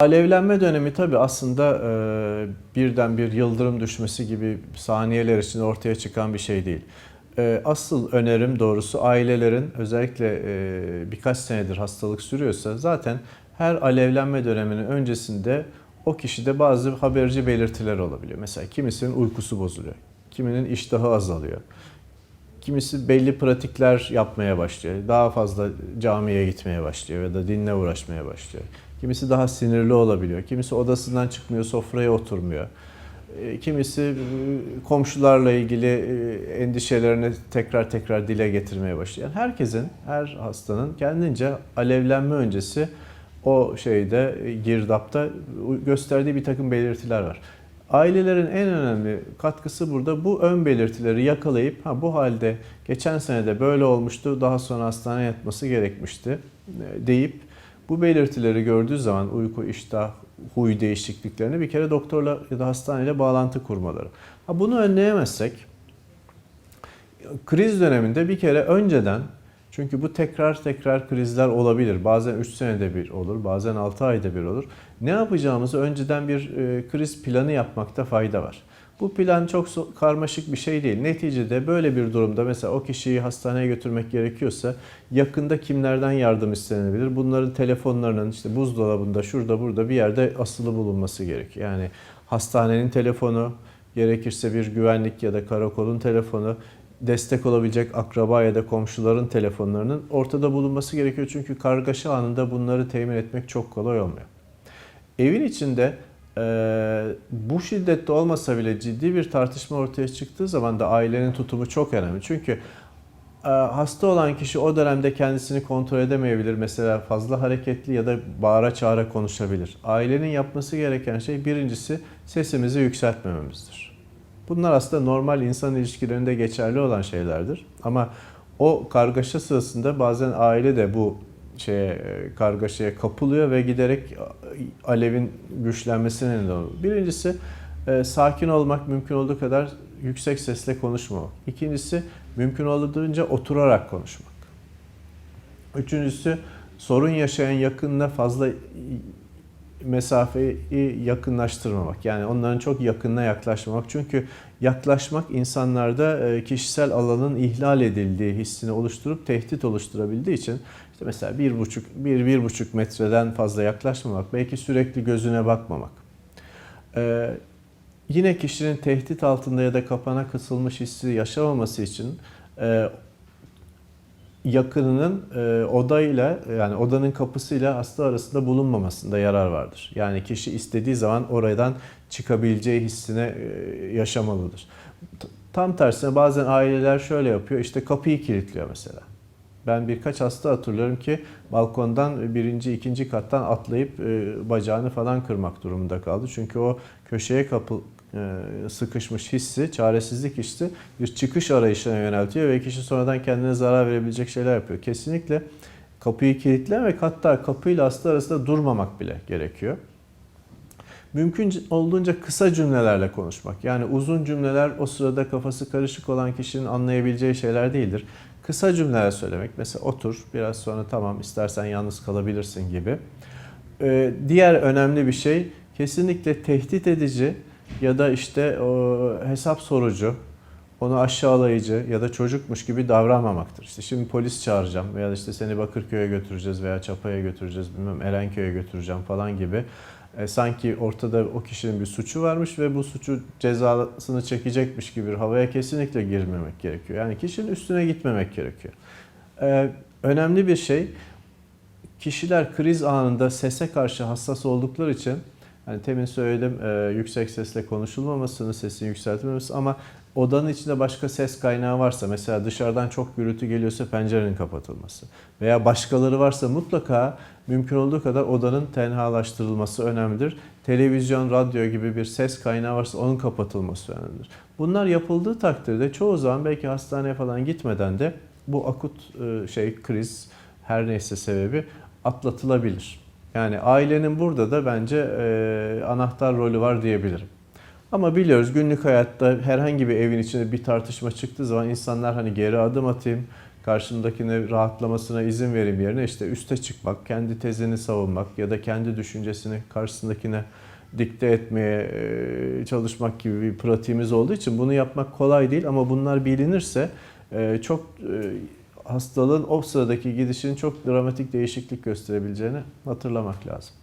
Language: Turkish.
Alevlenme dönemi tabii aslında e, birden bir yıldırım düşmesi gibi saniyeler içinde ortaya çıkan bir şey değil. E, asıl önerim doğrusu ailelerin özellikle e, birkaç senedir hastalık sürüyorsa zaten her alevlenme döneminin öncesinde o kişide bazı haberci belirtiler olabiliyor. Mesela kimisinin uykusu bozuluyor, kiminin iştahı azalıyor. Kimisi belli pratikler yapmaya başlıyor. Daha fazla camiye gitmeye başlıyor ya da dinle uğraşmaya başlıyor. Kimisi daha sinirli olabiliyor. Kimisi odasından çıkmıyor, sofraya oturmuyor. E, Kimisi e, komşularla ilgili e, endişelerini tekrar tekrar dile getirmeye başlıyor. Yani herkesin, her hastanın kendince alevlenme öncesi o şeyde girdapta gösterdiği bir takım belirtiler var. Ailelerin en önemli katkısı burada bu ön belirtileri yakalayıp ha bu halde geçen sene de böyle olmuştu daha sonra hastaneye yatması gerekmişti deyip bu belirtileri gördüğü zaman uyku, iştah, huy değişikliklerini bir kere doktorla ya da hastaneyle bağlantı kurmaları. Ha bunu önleyemezsek kriz döneminde bir kere önceden çünkü bu tekrar tekrar krizler olabilir. Bazen 3 senede bir olur, bazen 6 ayda bir olur. Ne yapacağımızı önceden bir e, kriz planı yapmakta fayda var. Bu plan çok karmaşık bir şey değil. Neticede böyle bir durumda mesela o kişiyi hastaneye götürmek gerekiyorsa yakında kimlerden yardım istenebilir? Bunların telefonlarının işte buzdolabında, şurada, burada bir yerde asılı bulunması gerekiyor. Yani hastanenin telefonu, gerekirse bir güvenlik ya da karakolun telefonu, destek olabilecek akraba ya da komşuların telefonlarının ortada bulunması gerekiyor. Çünkü kargaşa anında bunları temin etmek çok kolay olmuyor. Evin içinde e, bu şiddette olmasa bile ciddi bir tartışma ortaya çıktığı zaman da ailenin tutumu çok önemli. Çünkü e, hasta olan kişi o dönemde kendisini kontrol edemeyebilir. Mesela fazla hareketli ya da bağıra çağıra konuşabilir. Ailenin yapması gereken şey birincisi sesimizi yükseltmememizdir. Bunlar aslında normal insan ilişkilerinde geçerli olan şeylerdir. Ama o kargaşa sırasında bazen aile de bu şeye e, kargaşaya kapılıyor ve giderek alevin güçlenmesine neden oluyor. Birincisi e, sakin olmak mümkün olduğu kadar yüksek sesle konuşmamak. İkincisi mümkün olduğunca oturarak konuşmak. Üçüncüsü sorun yaşayan yakınına fazla mesafeyi yakınlaştırmamak. Yani onların çok yakınına yaklaşmamak. Çünkü yaklaşmak insanlarda e, kişisel alanın ihlal edildiği hissini oluşturup tehdit oluşturabildiği için işte mesela bir buçuk, bir, bir buçuk metreden fazla yaklaşmamak, belki sürekli gözüne bakmamak. Ee, yine kişinin tehdit altında ya da kapana kısılmış hissi yaşamaması için e, yakınının e, odayla yani odanın kapısıyla hasta arasında bulunmamasında yarar vardır. Yani kişi istediği zaman oradan çıkabileceği hissine e, yaşamalıdır. Tam tersine bazen aileler şöyle yapıyor işte kapıyı kilitliyor mesela. Ben birkaç hasta hatırlıyorum ki balkondan birinci, ikinci kattan atlayıp e, bacağını falan kırmak durumunda kaldı. Çünkü o köşeye kapı e, sıkışmış hissi, çaresizlik hissi bir çıkış arayışına yöneltiyor ve kişi sonradan kendine zarar verebilecek şeyler yapıyor. Kesinlikle kapıyı kilitlemek hatta kapıyla hasta arasında durmamak bile gerekiyor. Mümkün olduğunca kısa cümlelerle konuşmak. Yani uzun cümleler o sırada kafası karışık olan kişinin anlayabileceği şeyler değildir. Kısa cümleler söylemek. Mesela otur biraz sonra tamam istersen yalnız kalabilirsin gibi. Ee, diğer önemli bir şey kesinlikle tehdit edici ya da işte o hesap sorucu, onu aşağılayıcı ya da çocukmuş gibi davranmamaktır. İşte şimdi polis çağıracağım veya işte seni Bakırköy'e götüreceğiz veya Çapa'ya götüreceğiz, bilmem Erenköy'e götüreceğim falan gibi. E, sanki ortada o kişinin bir suçu varmış ve bu suçu cezasını çekecekmiş gibi bir havaya kesinlikle girmemek gerekiyor. Yani kişinin üstüne gitmemek gerekiyor. E, önemli bir şey kişiler kriz anında sese karşı hassas oldukları için Hani temin söyledim e, yüksek sesle konuşulmamasını, sesin yükseltilmemesi ama odanın içinde başka ses kaynağı varsa mesela dışarıdan çok gürültü geliyorsa pencerenin kapatılması veya başkaları varsa mutlaka mümkün olduğu kadar odanın tenhalaştırılması önemlidir. Televizyon, radyo gibi bir ses kaynağı varsa onun kapatılması önemlidir. Bunlar yapıldığı takdirde çoğu zaman belki hastaneye falan gitmeden de bu akut e, şey kriz her neyse sebebi atlatılabilir. Yani ailenin burada da bence e, anahtar rolü var diyebilirim. Ama biliyoruz günlük hayatta herhangi bir evin içinde bir tartışma çıktığı zaman insanlar hani geri adım atayım, karşımdakine rahatlamasına izin vereyim yerine işte üste çıkmak, kendi tezini savunmak ya da kendi düşüncesini karşısındakine dikte etmeye çalışmak gibi bir pratiğimiz olduğu için bunu yapmak kolay değil ama bunlar bilinirse çok hastalığın o sıradaki gidişinin çok dramatik değişiklik gösterebileceğini hatırlamak lazım.